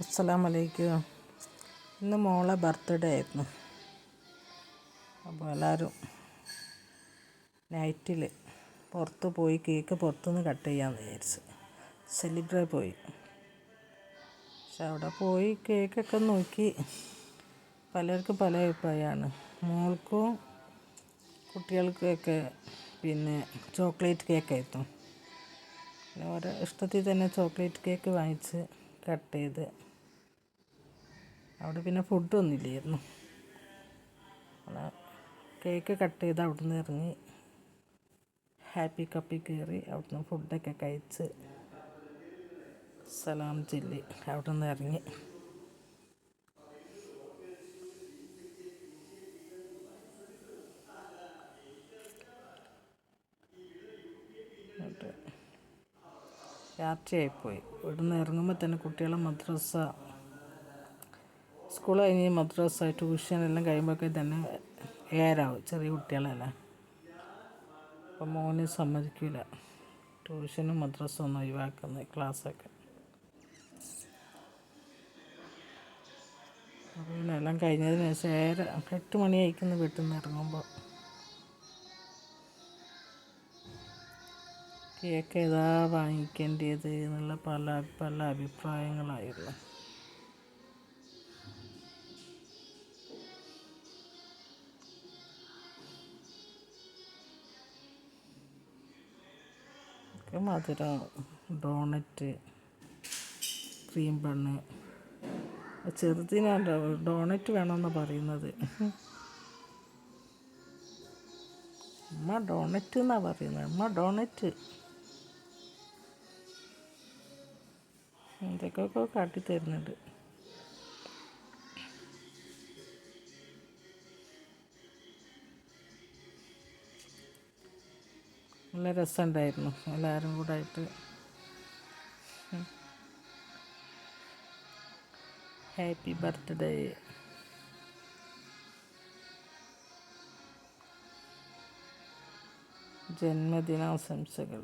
അസ്സലാം വലൈക്കും ഇന്ന് മോളെ ബർത്ത്ഡേ ആയിരുന്നു. അപ്പോൾ എല്ലാവരും നൈറ്റിൽ പുറത്ത് പോയി കേക്ക് പുറത്തുനിന്ന് കട്ട് ചെയ്യാമെന്ന് വിചാരിച്ച്. സെലിബ്രേറ്റ് പോയി. പക്ഷെ അവിടെ പോയി കേക്കൊക്കെ നോക്കി. പലർക്കും പല അഭിപ്രായമാണ്. മോൾക്കും കുട്ടികൾക്കൊക്കെ പിന്നെ ചോക്ലേറ്റ് കേക്കായിരുന്നു പിന്നെ ഓരോ ഇഷ്ടത്തിൽ തന്നെ ചോക്ലേറ്റ് കേക്ക് വാങ്ങിച്ച് കട്ട് ചെയ്ത് അവിടെ പിന്നെ ഫുഡൊന്നും ഇല്ലായിരുന്നു കേക്ക് കട്ട് ചെയ്ത് അവിടെ നിന്ന് ഇറങ്ങി ഹാപ്പി കപ്പിൽ കയറി അവിടുന്ന് ഫുഡൊക്കെ കഴിച്ച് സലാം ചില്ലി അവിടെ നിന്ന് ഇറങ്ങി രാത്രിയായിപ്പോയി. ഇവിടുന്ന് ഇറങ്ങുമ്പോൾ തന്നെ കുട്ടികളെ മദ്രസ സ്കൂൾ കഴിഞ്ഞ് മദ്രസ ട്യൂഷൻ എല്ലാം കഴിയുമ്പോഴൊക്കെ തന്നെ ഏരാവും ചെറിയ കുട്ടികളല്ല. അപ്പം മോന് സമ്മതിക്കില്ല ട്യൂഷനും മദ്രസ ഒന്നും ഒഴിവാക്കുന്നത് ക്ലാസ്സൊക്കെ. അപ്പോൾ എല്ലാം കഴിഞ്ഞതിന് ശേഷം ഏറെ എട്ട് മണിയായിരിക്കുന്നു വീട്ടിൽ നിന്ന് ഇറങ്ങുമ്പോൾ. കേക്ക് ഏതാ വാങ്ങിക്കേണ്ടത് എന്നുള്ള പല പല അഭിപ്രായങ്ങളായിരുന്നു. മധുരം ഡോണറ്റ് ക്രീം ബണ്ണ്. ചെറുതിനാണ്. ഡോണറ്റ് വേണമെന്നാണ് പറയുന്നത്. അമ്മ ഡോണറ്റ് എന്നാണ് പറയുന്നത്. അമ്മ ഡോണറ്റ്. എന്തൊക്കെയൊക്കെ കാട്ടിത്തരുന്നുണ്ട്. നല്ല രസമുണ്ടായിരുന്നു. എല്ലാവരും കൂടെ ആയിട്ട്. ഹാപ്പി ബർത്ത്ഡേ ജന്മദിനാശംസകൾ.